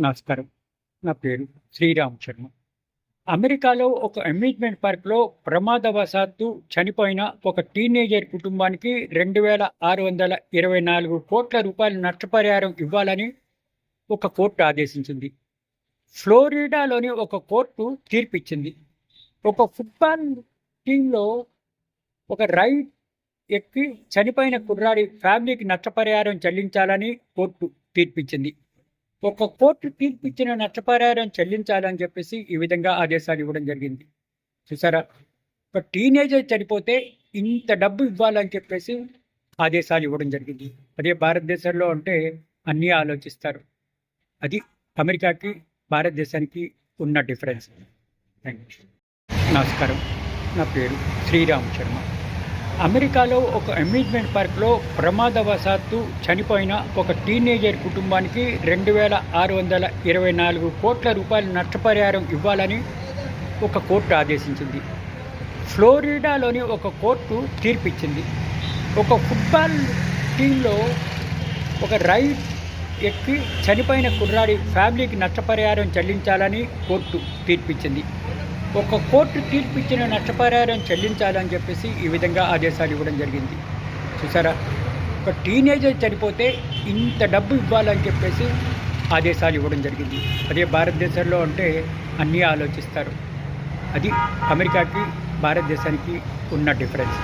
నమస్కారం. నా పేరు శ్రీరామ్ శర్మ. అమెరికాలో ఒక అమ్యూజ్మెంట్ పార్క్లో ప్రమాదవశాత్తు చనిపోయిన ఒక టీనేజర్ కుటుంబానికి రెండు వేల ఆరు వందల ఇరవై నాలుగు కోట్ల రూపాయల నష్టపరిహారం ఇవ్వాలని ఒక కోర్టు ఆదేశించింది. ఫ్లోరిడాలోని ఒక కోర్టు తీర్పిచ్చింది. ఒక ఫుట్బాల్ టీంలో ఒక రైడ్ ఎక్కి చనిపోయిన కుర్రాడి ఫ్యామిలీకి నష్టపరిహారం చెల్లించాలని కోర్టు తీర్పిచ్చింది. ఒక కోర్టు తీర్పిచ్చిన నష్టపరిహారం చెల్లించాలని చెప్పేసి ఈ విధంగా ఆదేశాలు ఇవ్వడం జరిగింది. చూసారా? ఒక టీనేజర్ చనిపోతే ఇంత డబ్బు ఇవ్వాలని చెప్పేసి ఆదేశాలు ఇవ్వడం జరిగింది. అదే భారతదేశంలో అంటే అన్నీ ఆలోచిస్తారు. అది అమెరికాకి భారతదేశానికి ఉన్న డిఫరెన్స్. థ్యాంక్ యూ నమస్కారం. నా పేరు శ్రీరామ్ శర్మ. అమెరికాలో ఒక అమ్యూజ్మెంట్ పార్క్లో ప్రమాదవశాత్తు చనిపోయిన ఒక టీనేజర్ కుటుంబానికి రెండు వేల ఆరు వందల ఇరవై నాలుగు కోట్ల రూపాయల నష్టపరిహారం ఇవ్వాలని ఒక కోర్టు ఆదేశించింది. ఫ్లోరిడాలోని ఒక కోర్టు తీర్పిచ్చింది. ఒక ఫుట్బాల్ టీంలో ఒక రైడ్ ఎక్కి చనిపోయిన కుర్రాడి ఫ్యామిలీకి నష్టపరిహారం చెల్లించాలని కోర్టు తీర్పిచ్చింది. ఒక కోర్టు తీర్పిచ్చిన నష్టపరిహారం చెల్లించాలని చెప్పేసి ఈ విధంగా ఆదేశాలు ఇవ్వడం జరిగింది. చూసారా? ఒక టీనేజర్ చనిపోతే ఇంత డబ్బు ఇవ్వాలని చెప్పేసి ఆదేశాలు ఇవ్వడం జరిగింది. అదే భారతదేశంలో అంటే అన్నీ ఆలోచిస్తారు. అది అమెరికాకి భారతదేశానికి ఉన్న డిఫరెన్స్.